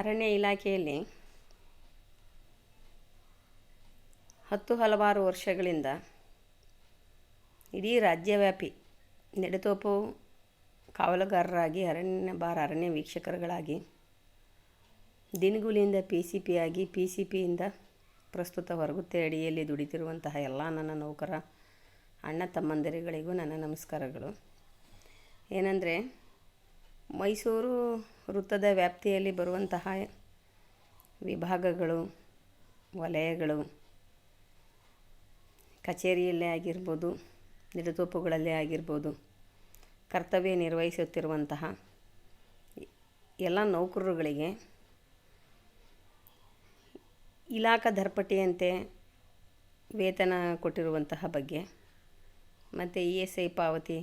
ಅರಣ್ಯ ಇಲಾಖೆಯಲ್ಲಿ ಹತ್ತು ಹಲವಾರು ವರ್ಷಗಳಿಂದ ಇಡೀ ರಾಜ್ಯವ್ಯಾಪಿ ನೆಡತೋಪು ಕಾವಲುಗಾರರಾಗಿ ಅರಣ್ಯ ಬಾರ ಅರಣ್ಯ ವೀಕ್ಷಕರುಗಳಾಗಿ ದಿನಗೂಲಿಯಿಂದ ಪಿ ಸಿ ಪಿ ಆಗಿ ಪಿ ಸಿ ಪಿಯಿಂದ ಪ್ರಸ್ತುತ ಹೊರಗುತ್ತೆ ಅಡಿಯಲ್ಲಿ ದುಡಿತಿರುವಂತಹ ಎಲ್ಲ ನನ್ನ ನೌಕರ, ಅಣ್ಣ ತಮ್ಮಂದಿರುಗಳಿಗೂ ನನ್ನ ನಮಸ್ಕಾರಗಳು. ಏನಂದರೆ ಮೈಸೂರು ವೃತ್ತದ ವ್ಯಾಪ್ತಿಯಲ್ಲಿ ಬರುವಂತಹ ವಿಭಾಗಗಳು, ವಲಯಗಳು, ಕಚೇರಿಯಲ್ಲೇ ಆಗಿರ್ಬೋದು ನಿಡತೋಪುಗಳಲ್ಲೇ ಆಗಿರ್ಬೋದು, ಕರ್ತವ್ಯ ನಿರ್ವಹಿಸುತ್ತಿರುವಂತಹ ಎಲ್ಲ ನೌಕರರುಗಳಿಗೆ ಇಲಾಖಾ ದರ್ಪಟಿಯಂತೆ ವೇತನ ಕೊಟ್ಟಿರುವಂತಹ ಬಗ್ಗೆ, ಮತ್ತು ಇ ಎಸ್ ಐ ಪಾವತಿ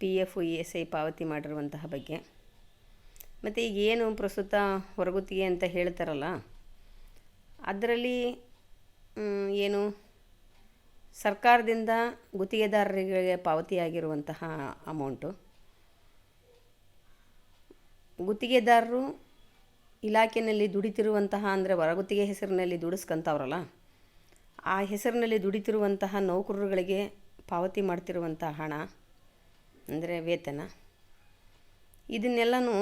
P F E S I ಪಾವತಿ ಮಾಡಿರುವಂತಹ ಬಗ್ಗೆ. ಮತ್ತು ಈಗ ಏನು ಪ್ರಸ್ತುತ ಹೊರಗುತ್ತಿಗೆ ಅಂತ ಹೇಳ್ತಾರಲ್ಲ, ಅದರಲ್ಲಿ ಏನು ಸರ್ಕಾರದಿಂದ ಗುತ್ತಿಗೆದಾರರಿಗೆ ಪಾವತಿಯಾಗಿರುವಂತಹ ಅಮೌಂಟು ಗುತ್ತಿಗೆದಾರರು ಇಲಾಖೆಯಲ್ಲಿ ದುಡಿತಿರುವಂತಹ, ಅಂದರೆ ಹೊರಗುತ್ತಿಗೆ ಹೆಸರಿನಲ್ಲಿ ದುಡಿಸ್ಕೊಂತವ್ರಲ್ಲ, ಆ ಹೆಸರಿನಲ್ಲಿ ದುಡಿತಿರುವಂತಹ ನೌಕರರುಗಳಿಗೆ ಪಾವತಿ ಮಾಡ್ತಿರುವಂಥ ಹಣ ಅಂದರೆ ವೇತನ. ಇದನ್ನೆಲ್ಲನೂ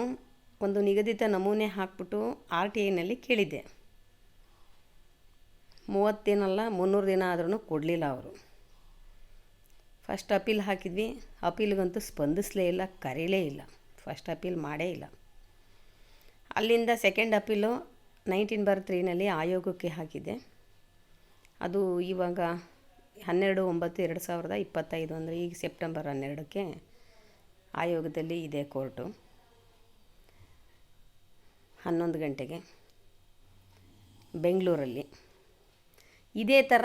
ಒಂದು ನಿಗದಿತ ನಮೂನೆ ಹಾಕ್ಬಿಟ್ಟು ಆರ್ ಟಿ ಐನಲ್ಲಿ ಕೇಳಿದ್ದೆ. ಮೂವತ್ತೇನಲ್ಲ ಮುನ್ನೂರು ದಿನ ಆದ್ರೂ ಕೊಡಲಿಲ್ಲ ಅವರು. ಫಸ್ಟ್ ಅಪೀಲ್ ಹಾಕಿದ್ವಿ. ಅಪೀಲ್ಗಂತೂ ಸ್ಪಂದಿಸಲೇ ಇಲ್ಲ, ಕರೀಲೇ ಇಲ್ಲ. ಫಸ್ಟ್ ಅಪೀಲ್ ಮಾಡೇ ಇಲ್ಲ. ಅಲ್ಲಿಂದ ಸೆಕೆಂಡ್ ಅಪೀಲು ನೈನ್ಟೀನ್ ಬಾರ್ ತ್ರೀನಲ್ಲಿ ಆಯೋಗಕ್ಕೆ ಹಾಕಿದ್ದೆ. ಅದು ಇವಾಗ ಹನ್ನೆರಡು ಒಂಬತ್ತು ಎರಡು ಸಾವಿರದ ಇಪ್ಪತ್ತೈದು ಅಂದರೆ ಈಗ ಸೆಪ್ಟೆಂಬರ್ ಹನ್ನೆರಡಕ್ಕೆ ಆಯೋಗದಲ್ಲಿ ಇದೆ ಕೋರ್ಟು. ಹನ್ನೊಂದು ಗಂಟೆಗೆ ಬೆಂಗಳೂರಲ್ಲಿ. ಇದೇ ಥರ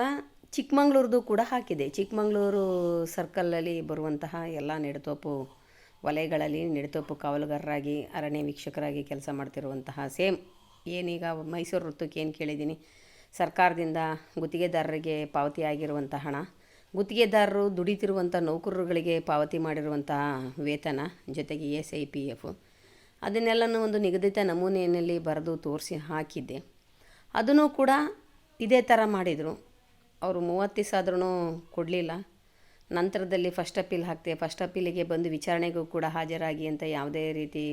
ಚಿಕ್ಕಮಂಗ್ಳೂರ್ದು ಕೂಡ ಹಾಕಿದೆ. ಚಿಕ್ಕಮಂಗ್ಳೂರು ಸರ್ಕಲಲ್ಲಿ ಬರುವಂತಹ ಎಲ್ಲ ನೆಡತೋಪು ವಲಯಗಳಲ್ಲಿ ನೆಡತೋಪು ಕಾವಲುಗಾರರಾಗಿ, ಅರಣ್ಯ ವೀಕ್ಷಕರಾಗಿ ಕೆಲಸ ಮಾಡ್ತಿರುವಂತಹ ಸೇಮ್. ಏನೀಗ ಮೈಸೂರು ವೃತ್ತಕ್ಕೆ ಏನು ಕೇಳಿದ್ದೀನಿ? ಸರ್ಕಾರದಿಂದ ಗುತ್ತಿಗೆದಾರರಿಗೆ ಪಾವತಿಯಾಗಿರುವಂಥ ಹಣ ಗುತ್ತಿಗೆದಾರರು ದುಡಿತಿರುವಂಥ ನೌಕರರುಗಳಿಗೆ ಪಾವತಿ ಮಾಡಿರುವಂಥ ವೇತನ, ಜೊತೆಗೆ ಎಸ್ ಐ ಪಿ ಎಫ್ ಅದನ್ನೆಲ್ಲನೂ ಒಂದು ನಿಗದಿತ ನಮೂನೆಯಲ್ಲಿ ಬರೆದು ತೋರಿಸಿ ಹಾಕಿದ್ದೆ. ಅದನ್ನು ಕೂಡ ಇದೇ ಥರ ಮಾಡಿದರು. ಅವರು ಮೂವತ್ತು ಆದ್ರೂ ಕೊಡಲಿಲ್ಲ. ನಂತರದಲ್ಲಿ ಫಸ್ಟ್ ಅಪೀಲ್ ಹಾಕ್ತೆ ಫಸ್ಟ್ ಅಪೀಲಿಗೆ ಬಂದು ವಿಚಾರಣೆಗೂ ಕೂಡ ಹಾಜರಾಗಿ ಅಂತ ಯಾವುದೇ ರೀತಿ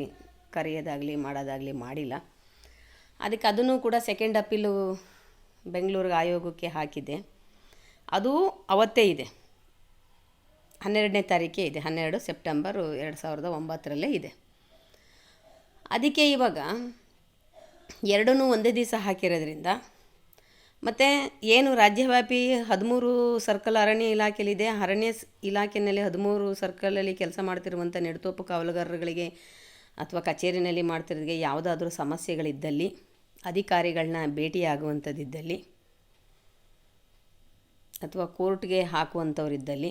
ಕರೆಯೋದಾಗಲಿ ಮಾಡೋದಾಗಲಿ ಮಾಡಿಲ್ಲ. ಅದಕ್ಕೆ ಅದನ್ನು ಕೂಡ ಸೆಕೆಂಡ್ ಅಪೀಲು ಬೆಂಗಳೂರಿಗೆ ಆಯೋಗಕ್ಕೆ ಹಾಕಿದ್ದೆ. ಅದು ಅವತ್ತೇ ಇದೆ. ಹನ್ನೆರಡನೇ ತಾರೀಕೇ ಇದೆ. ಹನ್ನೆರಡು ಸೆಪ್ಟೆಂಬರು ಎರಡು ಸಾವಿರದ ಒಂಬತ್ತರಲ್ಲೇ ಇದೆ. ಅದಕ್ಕೆ ಇವಾಗ ಎರಡನ್ನೂ ಒಂದೇ ದಿವಸ ಹಾಕಿರೋದ್ರಿಂದ ಮತ್ತು ಏನು ರಾಜ್ಯವ್ಯಾಪಿ ಹದಿಮೂರು ಸರ್ಕಲ್ ಅರಣ್ಯ ಇಲಾಖೆಯಲ್ಲಿದೆ ಅರಣ್ಯ ಇಲಾಖೆಯಲ್ಲಿ ಹದಿಮೂರು ಸರ್ಕಲಲ್ಲಿ ಕೆಲಸ ಮಾಡ್ತಿರುವಂಥ ನೆಡತೋಪು ಕಾವಲುಗಾರರುಗಳಿಗೆ ಅಥವಾ ಕಚೇರಿನಲ್ಲಿ ಮಾಡ್ತಿರೋದಕ್ಕೆ ಯಾವುದಾದ್ರೂ ಸಮಸ್ಯೆಗಳಿದ್ದಲ್ಲಿ, ಅಧಿಕಾರಿಗಳನ್ನ ಭೇಟಿಯಾಗುವಂಥದ್ದಿದ್ದಲ್ಲಿ ಅಥವಾ ಕೋರ್ಟ್ಗೆ ಹಾಕುವಂಥವ್ರಿದ್ದಲ್ಲಿ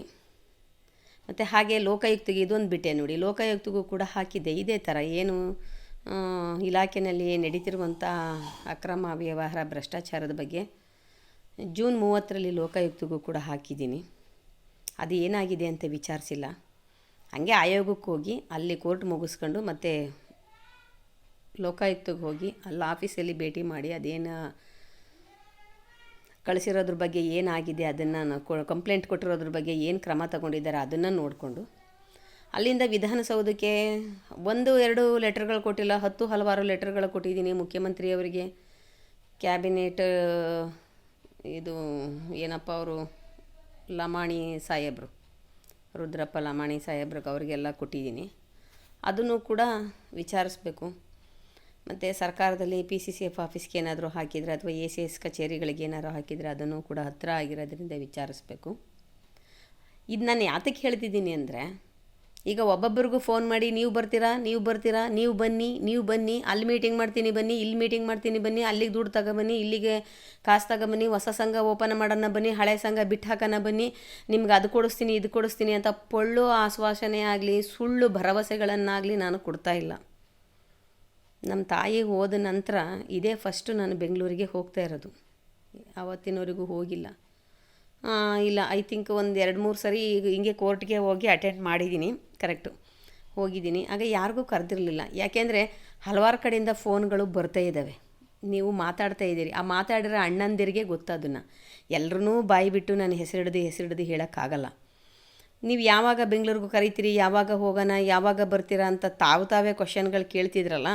ಮತ್ತು ಹಾಗೆ ಲೋಕಾಯುಕ್ತಿಗೆ ಇದೊಂದು ಬಿಟ್ಟೆ ನೋಡಿ. ಲೋಕಾಯುಕ್ತಿಗೂ ಕೂಡ ಹಾಕಿದ್ದೆ. ಇದೇ ಥರ ಏನು ಇಲಾಖೆಯಲ್ಲಿ ನಡೀತಿರುವಂಥ ಅಕ್ರಮ ವ್ಯವಹಾರ ಭ್ರಷ್ಟಾಚಾರದ ಬಗ್ಗೆ ಜೂನ್ ಮೂವತ್ತರಲ್ಲಿ ಲೋಕಾಯುಕ್ತಿಗೂ ಕೂಡ ಹಾಕಿದ್ದೀನಿ. ಅದು ಏನಾಗಿದೆ ಅಂತ ವಿಚಾರಿಸಿಲ್ಲ. ಹಾಗೆ ಆಯೋಗಕ್ಕೆ ಹೋಗಿ ಅಲ್ಲಿ ಕೋರ್ಟ್ ಮುಗಿಸ್ಕೊಂಡು ಮತ್ತು ಲೋಕಾಯುಕ್ತಿಗೆ ಹೋಗಿ ಅಲ್ಲಿ ಆಫೀಸಲ್ಲಿ ಭೇಟಿ ಮಾಡಿ ಅದೇನು ಕಳಿಸಿರೋದ್ರ ಬಗ್ಗೆ ಏನಾಗಿದೆ ಅದನ್ನು ಕಂಪ್ಲೇಂಟ್ ಕೊಟ್ಟಿರೋದ್ರ ಬಗ್ಗೆ ಏನು ಕ್ರಮ ತಗೊಂಡಿದ್ದಾರೆ ಅದನ್ನು ನೋಡಿಕೊಂಡು. ಅಲ್ಲಿಂದ ವಿಧಾನಸೌಧಕ್ಕೆ ಒಂದು, ಎರಡು ಲೆಟರ್ಗಳು ಕೊಟ್ಟಿಲ್ಲ, ಹತ್ತು, ಹಲವಾರು ಲೆಟರ್ಗಳು ಕೊಟ್ಟಿದ್ದೀನಿ ಮುಖ್ಯಮಂತ್ರಿಯವರಿಗೆ. ಕ್ಯಾಬಿನೆಟ್ ಇದು ಏನಪ್ಪ ಅವರು, ಲಮಾಣಿ ಸಾಹೇಬರು, ರುದ್ರಪ್ಪ ಲಮಾಣಿ ಸಾಹೇಬ್ರಿಗೆ ಅವರಿಗೆಲ್ಲ ಕೊಟ್ಟಿದ್ದೀನಿ. ಅದನ್ನು ಕೂಡ ವಿಚಾರಿಸ್ಬೇಕು. ಮತ್ತು ಸರ್ಕಾರದಲ್ಲಿ ಪಿ ಸಿ ಸಿ ಎಫ್ ಆಫೀಸ್ಗೆ ಏನಾದರೂ ಹಾಕಿದರೆ ಅಥವಾ ಎ ಸಿ ಎಸ್ ಕಚೇರಿಗಳಿಗೆ ಏನಾದರೂ ಹಾಕಿದರೆ ಅದನ್ನು ಕೂಡ ಹತ್ತಿರ ಆಗಿರೋದ್ರಿಂದ ವಿಚಾರಿಸ್ಬೇಕು. ಇದು ನಾನು ಯಾತಕ್ಕೆ ಹೇಳ್ತಿದ್ದೀನಿ ಅಂದರೆ, ಈಗ ಒಬ್ಬೊಬ್ಬರಿಗೂ ಫೋನ್ ಮಾಡಿ, ನೀವು ಬರ್ತೀರಾ? ನೀವು ಬರ್ತೀರಾ? ನೀವು ಬನ್ನಿ ನೀವು ಬನ್ನಿ, ಅಲ್ಲಿ ಮೀಟಿಂಗ್ ಮಾಡ್ತೀನಿ, ಬನ್ನಿ, ಇಲ್ಲಿ ಮೀಟಿಂಗ್ ಮಾಡ್ತೀನಿ, ಬನ್ನಿ, ಅಲ್ಲಿಗೆ ದುಡ್ಡು ತಗೊಬನ್ನಿ, ಇಲ್ಲಿಗೆ ಕಾಸು ತಗೊಬನ್ನಿ, ಹೊಸ ಸಂಘ ಓಪನ್ ಮಾಡೋಣ ಬನ್ನಿ, ಹಳೆ ಸಂಘ ಬಿಟ್ಟು ಹಾಕೋಣ ಬನ್ನಿ, ನಿಮ್ಗೆ ಅದು ಕೊಡಿಸ್ತೀನಿ, ಇದು ಕೊಡಿಸ್ತೀನಿ ಅಂತ ಪೊಳ್ಳು ಆಶ್ವಾಸನೆ ಆಗಲಿ, ಸುಳ್ಳು ಭರವಸೆಗಳನ್ನಾಗಲಿ ನಾನು ಕೊಡ್ತಾ ಇಲ್ಲ. ನಮ್ಮ ತಾಯಿ ಹೋದ ನಂತರ ಇದೇ ಫಸ್ಟು ನಾನು ಬೆಂಗಳೂರಿಗೆ ಹೋಗ್ತಾ ಇರೋದು. ಆವತ್ತಿನವರೆಗೂ ಹೋಗಿಲ್ಲ. ಇಲ್ಲ ಐ ಥಿಂಕ್ ಒಂದು ಎರಡು ಮೂರು ಸರಿ ಈಗ ಹಿಂಗೆ ಕೋರ್ಟ್ಗೆ ಹೋಗಿ ಅಟೆಂಡ್ ಮಾಡಿದ್ದೀನಿ ಕರೆಕ್ಟು ಹೋಗಿದ್ದೀನಿ ಆಗ ಯಾರಿಗೂ ಕರೆದಿರಲಿಲ್ಲ. ಯಾಕೆಂದರೆ ಹಲವಾರು ಕಡೆಯಿಂದ ಫೋನ್ಗಳು ಬರ್ತಾ ಇದ್ದಾವೆ ನೀವು ಮಾತಾಡ್ತಾ ಇದ್ದೀರಿ. ಆ ಮಾತಾಡಿರೋ ಅಣ್ಣಂದಿರಿಗೆ ಗೊತ್ತದನ್ನು. ಎಲ್ಲರೂ ಬಾಯಿ ಬಿಟ್ಟು ನಾನು ಹೆಸರಿಡ್ದು ಹೆಸರಿಡ್ದು ಹೇಳೋಕ್ಕಾಗಲ್ಲ. ನೀವು ಯಾವಾಗ ಬೆಂಗಳೂರಿಗೂ ಕರಿತೀರಿ? ಯಾವಾಗ ಹೋಗೋಣ? ಯಾವಾಗ ಬರ್ತೀರಾ ಅಂತ ತಾವು ತಾವೇ ಕ್ವಶನ್ಗಳು ಕೇಳ್ತಿದ್ರಲ್ಲ?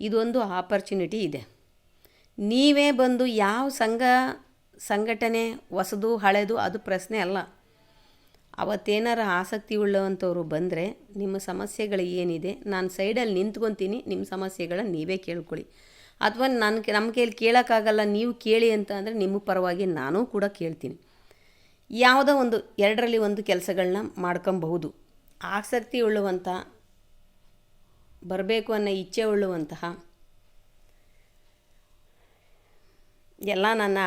ಇದೊಂದು ಆಪರ್ಚುನಿಟಿ ಇದೆ. ನೀವೇ ಬಂದು ಯಾವ ಸಂಘ, ಸಂಘಟನೆ, ಹೊಸದು, ಹಳೆದು ಅದು ಪ್ರಶ್ನೆ ಅಲ್ಲ. ಅವತ್ತೇನಾರ ಆಸಕ್ತಿ ಉಳ್ಳವಂಥವ್ರು ಬಂದರೆ ನಿಮ್ಮ ಸಮಸ್ಯೆಗಳು ಏನಿದೆ ನಾನು ಸೈಡಲ್ಲಿ ನಿಂತ್ಕೊತೀನಿ ನಿಮ್ಮ ಸಮಸ್ಯೆಗಳನ್ನು ನೀವೇ ಕೇಳ್ಕೊಳ್ಳಿ. ಅಥವಾ ನನ್ನ ನಮ್ಮ ಕೈಲಿ ಕೇಳೋಕ್ಕಾಗಲ್ಲ ನೀವು ಕೇಳಿ ಅಂತ ಅಂದರೆ ನಿಮ್ಮ ಪರವಾಗಿ ನಾನೂ ಕೂಡ ಕೇಳ್ತೀನಿ. ಯಾವುದೋ ಒಂದು, ಎರಡರಲ್ಲಿ ಒಂದು ಕೆಲಸಗಳನ್ನ ಮಾಡ್ಕೊಬಹುದು. ಆಸಕ್ತಿ ಉಳ್ಳುವಂಥ ಬರಬೇಕು ಅನ್ನೋ ಇಚ್ಛೆ ಉಳ್ಳುವಂತಹ ಎಲ್ಲ ನನ್ನ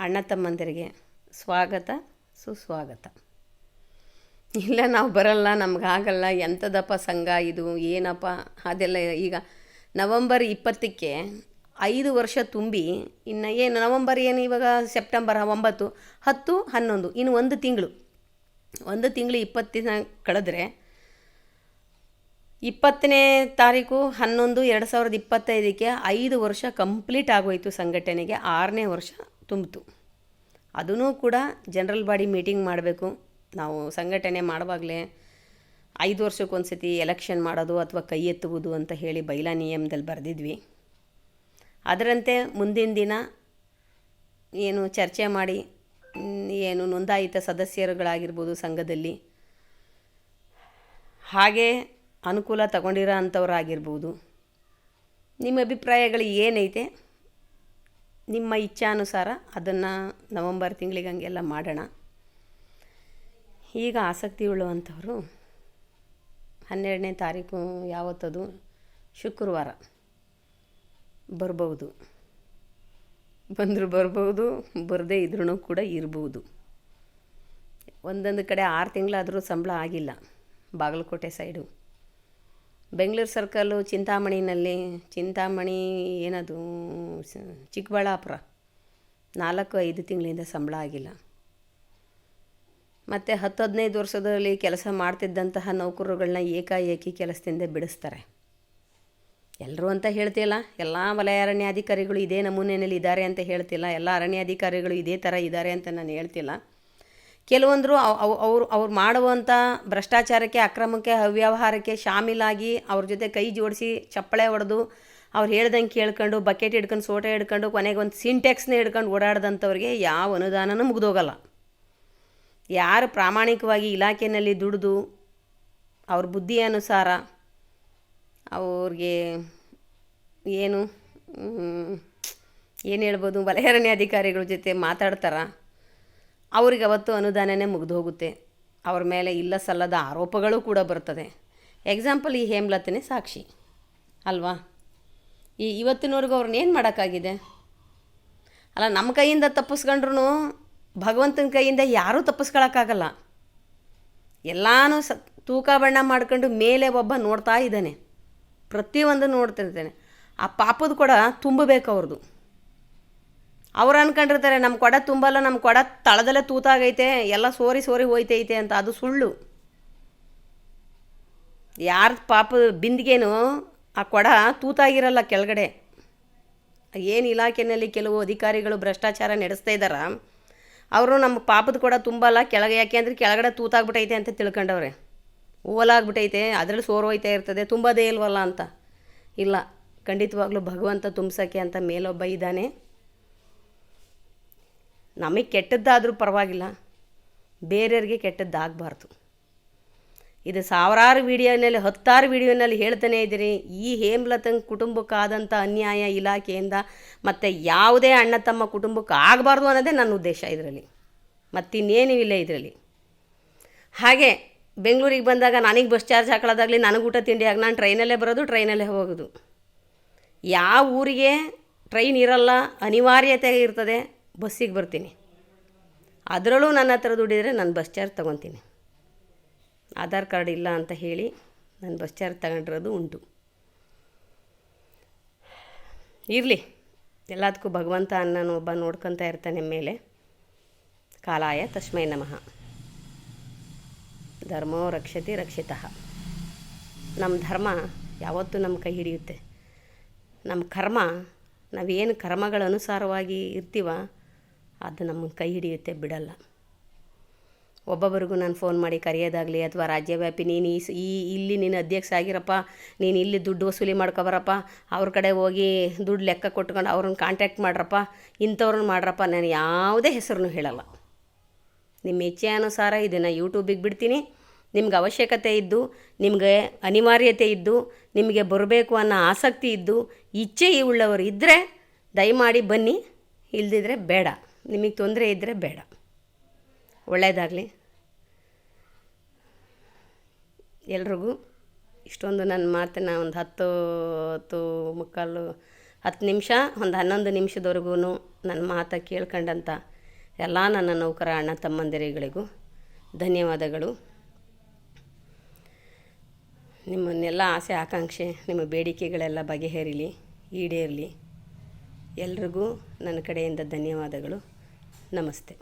ಅಣ್ಣ ತಮ್ಮಂದಿರಿಗೆ ಸ್ವಾಗತ, ಸುಸ್ವಾಗತ. ಇಲ್ಲ, ನಾವು ಬರಲ್ಲ ನಮಗಾಗಲ್ಲ ಎಂಥದಪ್ಪ ಸಂಘ ಇದು, ಏನಪ್ಪ ಅದೆಲ್ಲ ಈಗ ನವಂಬರ್ ಇಪ್ಪತ್ತಕ್ಕೆ ಐದು ವರ್ಷ ತುಂಬಿ, ಇನ್ನು ಏನು, ನವಂಬರ್ ಏನು ಇವಾಗ? ಸೆಪ್ಟೆಂಬರ್ ಒಂಬತ್ತು, ಹತ್ತು, ಹನ್ನೊಂದು, ಇನ್ನು ಒಂದು ತಿಂಗಳು. ಒಂದು ತಿಂಗಳು ಇಪ್ಪತ್ತಿನ ಕಳೆದ್ರೆ ಇಪ್ಪತ್ತನೇ ತಾರೀಕು ಹನ್ನೊಂದು ಎರಡು ಸಾವಿರದ ಇಪ್ಪತ್ತೈದಕ್ಕೆ ಐದು ವರ್ಷ ಕಂಪ್ಲೀಟ್ ಆಗೋಯಿತು ಸಂಘಟನೆಗೆ, ಆರನೇ ವರ್ಷ ತುಂಬಿತು. ಅದೂ ಕೂಡ ಜನರಲ್ ಬಾಡಿ ಮೀಟಿಂಗ್ ಮಾಡಬೇಕು. ನಾವು ಸಂಘಟನೆ ಮಾಡುವಾಗಲೇ ಐದು ವರ್ಷಕ್ಕೊಂದು ಸತಿ ಎಲೆಕ್ಷನ್ ಮಾಡೋದು ಅಥವಾ ಕೈ ಎತ್ತುವುದು ಅಂತ ಹೇಳಿ ಬೈಲಾ ನಿಯಮದಲ್ಲಿ ಬರೆದಿದ್ವಿ. ಅದರಂತೆ ಮುಂದಿನ ದಿನ ಏನು ಚರ್ಚೆ ಮಾಡಿ, ಏನು ನೋಂದಾಯಿತ ಸದಸ್ಯರುಗಳಾಗಿರ್ಬೋದು ಸಂಘದಲ್ಲಿ. ಹಾಗೆ ಅನುಕೂಲ ತಗೊಂಡಿರೋ ಅಂಥವ್ರಾಗಿರ್ಬೋದು ನಿಮ್ಮ ಅಭಿಪ್ರಾಯಗಳು ಏನೈತೆ? ನಿಮ್ಮ ಇಚ್ಛಾನುಸಾರ ಅದನ್ನು ನವಂಬರ್ ತಿಂಗಳಿಗೆ ಹಂಗೆಲ್ಲ ಮಾಡೋಣ. ಈಗ ಆಸಕ್ತಿ ಉಳ್ಳುವಂಥವ್ರು ಹನ್ನೆರಡನೇ ತಾರೀಕು ಯಾವತ್ತದು? ಶುಕ್ರವಾರ. ಬರ್ಬೋದು ಬಂದರೂ ಬರ್ಬೋದು ಬರದೇ ಇದ್ರೂ ಕೂಡ ಇರ್ಬೋದು. ಒಂದೊಂದು ಕಡೆ ಆರು ತಿಂಗಳಾದರೂ ಸಂಬಳ ಆಗಿಲ್ಲ. ಬಾಗಲಕೋಟೆ ಸೈಡು. ಬೆಂಗಳೂರು ಸರ್ಕಲ್ಲು ಚಿಂತಾಮಣಿನಲ್ಲಿ, ಚಿಂತಾಮಣಿ ಏನದು ಚಿಕ್ಕಬಳ್ಳಾಪುರ. ನಾಲ್ಕು, ಐದು ತಿಂಗಳಿಂದ ಸಂಬಳ ಆಗಿಲ್ಲ. ಮತ್ತು ಹತ್ತು ಹದಿನೈದು ವರ್ಷದಲ್ಲಿ ಕೆಲಸ ಮಾಡ್ತಿದ್ದಂತಹ ನೌಕರರುಗಳನ್ನ ಏಕಾಏಕಿ ಕೆಲಸದಿಂದ ಬಿಡಿಸ್ತಾರೆ. ಎಲ್ಲರೂ ಅಂತ ಹೇಳ್ತಿಲ್ಲ, ಎಲ್ಲ ವಲಯ ಅರಣ್ಯಾಧಿಕಾರಿಗಳು ಇದೇ ನಮೂನೆಯಲ್ಲಿ ಇದ್ದಾರೆ ಅಂತ ಹೇಳ್ತಿಲ್ಲ, ಎಲ್ಲ ಅರಣ್ಯಾಧಿಕಾರಿಗಳು ಇದೇ ಥರ ಇದ್ದಾರೆ ಅಂತ ನಾನು ಹೇಳ್ತಿಲ್ಲ. ಕೆಲವೊಂದರು ಅವರು, ಅವ್ರು ಮಾಡುವಂಥ ಭ್ರಷ್ಟಾಚಾರಕ್ಕೆ, ಅಕ್ರಮಕ್ಕೆ, ಅವ್ಯವಹಾರಕ್ಕೆ ಶಾಮೀಲಾಗಿ ಅವ್ರ ಜೊತೆ ಕೈ ಜೋಡಿಸಿ ಚಪ್ಪಳೆ ಹೊಡೆದು ಅವ್ರು ಹೇಳ್ದಂಗೆ ಕೇಳ್ಕೊಂಡು, ಬಕೆಟ್ ಹಿಡ್ಕೊಂಡು, ಸೋಟ ಹಿಡ್ಕೊಂಡು, ಕೊನೆಗೆ ಒಂದು ಸಿಂಟೆಕ್ಸ್ನ ಹಿಡ್ಕೊಂಡು ಓಡಾಡ್ದಂಥವ್ರಿಗೆ ಯಾವ ಅನುದಾನನೂ ಮುಗಿದೋಗಲ್ಲ. ಯಾರು ಪ್ರಾಮಾಣಿಕವಾಗಿ ಇಲಾಖೆಯಲ್ಲಿ ದುಡಿದು ಅವ್ರ ಬುದ್ಧಿ ಅನುಸಾರ ಅವ್ರಿಗೆ ಏನು ಏನು ಹೇಳ್ಬೋದು ವಲಯ ಅರಣ್ಯಾಧಿಕಾರಿಗಳ ಜೊತೆ ಮಾತಾಡ್ತಾರ? ಅವ್ರಿಗೆ ಅವತ್ತು ಅನುದಾನನೇ ಮುಗಿದು ಹೋಗುತ್ತೆ. ಅವ್ರ ಮೇಲೆ ಇಲ್ಲ ಸಲ್ಲದ ಆರೋಪಗಳು ಕೂಡ ಬರ್ತದೆ. ಎಕ್ಸಾಂಪಲ್ ಈ ಹೇಮ್ಲತನೇ ಸಾಕ್ಷಿ. ಅಲ್ವಾ? ಈ ಇವತ್ತಿನವರೆಗೂ ಅವ್ರನ್ನ ಏನು ಮಾಡೋಕ್ಕಾಗಿದೆ? ಅಲ್ಲ ನಮ್ಮ ಕೈಯಿಂದ ತಪ್ಪಿಸ್ಕೊಂಡ್ರು ಭಗವಂತನ ಕೈಯಿಂದ ಯಾರೂ ತಪ್ಪಿಸ್ಕೊಳಕ್ಕಾಗಲ್ಲ. ಎಲ್ಲಾನು ಸ, ತೂಕ ಬಣ್ಣ ಮಾಡ್ಕೊಂಡು ಮೇಲೆ ಒಬ್ಬ ನೋಡ್ತಾ ಇದ್ದಾನೆ. ಪ್ರತಿಯೊಂದು ನೋಡ್ತಿರ್ತಾನೆ. ಆ ಪಾಪದ ಕೂಡ ತುಂಬಬೇಕು ಅವ್ರದ್ದು ಅವ್ರು ಅನ್ಕೊಂಡಿರ್ತಾರೆ ನಮ್ಮ ಕೊಡ ತುಂಬಲ್ಲ ನಮ್ಮ ಕೊಡ ತಳದಲ್ಲೇ ತೂತಾಗೈತೆ, ಎಲ್ಲ ಸೋರಿ ಸೋರಿ ಹೋಯ್ತೈತೆ ಅಂತ. ಅದು ಸುಳ್ಳು. ಯಾರ ಪಾಪ ಬಿಂದಿಗೇನು ಆ ಕೊಡ ತೂತಾಗಿರಲ್ಲ ಕೆಳಗಡೆ. ಏನು ಇಲಾಖೆಯಲ್ಲಿ ಕೆಲವು ಅಧಿಕಾರಿಗಳು ಭ್ರಷ್ಟಾಚಾರ ನಡೆಸ್ತಾ ಇದ್ದಾರ, ಅವರು ನಮ್ಮ ಪಾಪದ ಕೊಡ ತುಂಬಲ್ಲ, ಕೆಳಗೆ ಯಾಕೆ ಅಂದರೆ ಕೆಳಗಡೆ ತೂತಾಗ್ಬಿಟ್ಟೈತೆ ಅಂತ ತಿಳ್ಕೊಂಡವ್ರೆ. ಓಲಾಗ್ಬಿಟ್ಟೈತೆ ಅದರಲ್ಲಿ ಸೋರ್ ಹೋಯ್ತಾ ಇರ್ತದೆ, ತುಂಬದೇ ಇಲ್ವಲ್ಲ ಅಂತ. ಇಲ್ಲ, ಖಂಡಿತವಾಗ್ಲೂ ಭಗವಂತ ತುಂಬ್ಸೋಕ್ಕೆ ಅಂತ ಮೇಲೊಬ್ಬ ಇದ್ದಾನೆ. ನಮಗೆ ಕೆಟ್ಟದ್ದಾದರೂ ಪರವಾಗಿಲ್ಲ. ಬೇರೆಯವ್ರಿಗೆ ಕೆಟ್ಟದ್ದಾಗಬಾರ್ದು. ಇದು ಸಾವಿರಾರು ವಿಡಿಯೋನಲ್ಲಿ, ಹತ್ತಾರು ವಿಡಿಯೋನಲ್ಲಿ ಹೇಳ್ತಾನೆ ಇದ್ದೀರಿ. ಈ ಹೇಮ್ಲತನ್ ಕುಟುಂಬಕ್ಕಾದಂಥ ಅನ್ಯಾಯ ಇಲಾಖೆಯಿಂದ ಮತ್ತು ಯಾವುದೇ ಅಣ್ಣ ತಮ್ಮ ಕುಟುಂಬಕ್ಕೆ ಆಗಬಾರ್ದು ಅನ್ನೋದೇ ನನ್ನ ಉದ್ದೇಶ ಇದರಲ್ಲಿ. ಮತ್ತಿನ್ನೇನೂ ಇಲ್ಲ ಇದರಲ್ಲಿ. ಹಾಗೆ ಬೆಂಗಳೂರಿಗೆ ಬಂದಾಗ ನನಗೆ ಬಸ್ ಚಾರ್ಜ್ ಹಾಕೊಳ್ಳೋದಾಗಲಿ ನನಗೆ ಊಟ ತಿಂಡಿ ಆಗ, ನಾನು ಟ್ರೈನಲ್ಲೇ ಬರೋದು, ಟ್ರೈನಲ್ಲೇ ಹೋಗೋದು. ಯಾವ ಊರಿಗೆ ಟ್ರೈನ್ ಇರಲ್ಲ, ಅನಿವಾರ್ಯತೆ ಇರ್ತದೆ. ಬಸ್ಸಿಗೆ ಬರ್ತೀನಿ. ಅದರಲ್ಲೂ ನನ್ನ ಹತ್ರ ದುಡಿದರೆ ನಾನು ಬಸ್ ಚಾರ್ಜ್ ತೊಗೊತೀನಿ. ಆಧಾರ್ ಕಾರ್ಡ್ ಇಲ್ಲ ಅಂತ ಹೇಳಿ ನಾನು ಬಸ್ ಚಾರ್ಜ್ ತಗೊಂಡಿರೋದು ಉಂಟು. ಇರಲಿ. ಎಲ್ಲದಕ್ಕೂ ಭಗವಂತ ಅನ್ನೋನು ಒಬ್ಬ ನೋಡ್ಕೊತಾ ಇರ್ತಾನೆ ಮೇಲೆ. ಕಾಲಾಯ ತಸ್ಮೈ ನಮಃ. ಧರ್ಮೋ ರಕ್ಷತಿ ರಕ್ಷಿತಃ. ನಮ್ಮ ಧರ್ಮ ಯಾವತ್ತೂ ನಮ್ಮ ಕೈ ಹಿಡಿಯುತ್ತೆ. ನಮ್ಮ ಕರ್ಮ, ನಾವೇನು ಕರ್ಮಗಳ ಅನುಸಾರವಾಗಿ ಇರ್ತೀವ ಅದು ನಮ್ಮನ್ನು ಕೈ ಹಿಡಿಯುತ್ತೆ, ಬಿಡಲ್ಲ. ಒಬ್ಬೊಬ್ಬರಿಗೂ ನಾನು ಫೋನ್ ಮಾಡಿ ಕರೆಯೋದಾಗಲಿ ಅಥವಾ ರಾಜ್ಯವ್ಯಾಪಿ, ನೀನು ಈ ಇಲ್ಲಿ ನೀನು ಅಧ್ಯಕ್ಷ ಆಗಿರಪ್ಪ, ನೀನು ಇಲ್ಲಿ ದುಡ್ಡು ವಸೂಲಿ ಮಾಡ್ಕೊಬರಪ್ಪ, ಅವ್ರ ಕಡೆ ಹೋಗಿ ದುಡ್ಡು ಲೆಕ್ಕ ಕೊಟ್ಕೊಂಡು ಅವ್ರನ್ನ ಕಾಂಟ್ಯಾಕ್ಟ್ ಮಾಡ್ರಪ್ಪ, ಇಂಥವ್ರನ್ನ ಮಾಡ್ರಪ್ಪ, ನಾನು ಯಾವುದೇ ಹೆಸರನ್ನು ಹೇಳಲ್ಲ. ನಿಮ್ಮ ಇಚ್ಛೆ ಅನುಸಾರ ಇದನ್ನು ಯೂಟ್ಯೂಬಿಗೆ ಬಿಡ್ತೀನಿ. ನಿಮ್ಗೆ ಅವಶ್ಯಕತೆ ಇದ್ದು, ನಿಮಗೆ ಅನಿವಾರ್ಯತೆ ಇದ್ದು, ನಿಮಗೆ ಬರಬೇಕು ಅನ್ನೋ ಆಸಕ್ತಿ ಇದ್ದು ಇಚ್ಛೆ ಉಳ್ಳವರು ಇದ್ದರೆ ದಯಮಾಡಿ ಬನ್ನಿ, ಇಲ್ದಿದ್ರೆ ಬೇಡ. ನಿಮಗೆ ತೊಂದರೆ ಇದ್ದರೆ ಬೇಡ. ಒಳ್ಳೆಯದಾಗಲಿ ಎಲ್ರಿಗೂ ಇಷ್ಟೊಂದು ನನ್ನ ಮಾತನ್ನು ಒಂದು ಹತ್ತು ಹತ್ತು ಮುಕ್ಕಾಲು ಹತ್ತು ನಿಮಿಷ, ಒಂದು ಹನ್ನೊಂದು ನಿಮಿಷದವರೆಗೂ ನನ್ನ ಮಾತ ಕೇಳ್ಕೊಂಡಂಥ ಎಲ್ಲ ನನ್ನ ನೌಕರ ಅಣ್ಣ ತಮ್ಮಂದಿರಿಗಳಿಗೂ ಧನ್ಯವಾದಗಳು. ನಿಮ್ಮನ್ನೆಲ್ಲ ಆಸೆ ಆಕಾಂಕ್ಷೆ, ನಿಮ್ಮ ಬೇಡಿಕೆಗಳೆಲ್ಲ ಬಗೆಹರಿಲಿ, ಈಡೇರಲಿ. ಎಲ್ರಿಗೂ ನನ್ನ ಕಡೆಯಿಂದ ಧನ್ಯವಾದಗಳು. ನಮಸ್ತೆ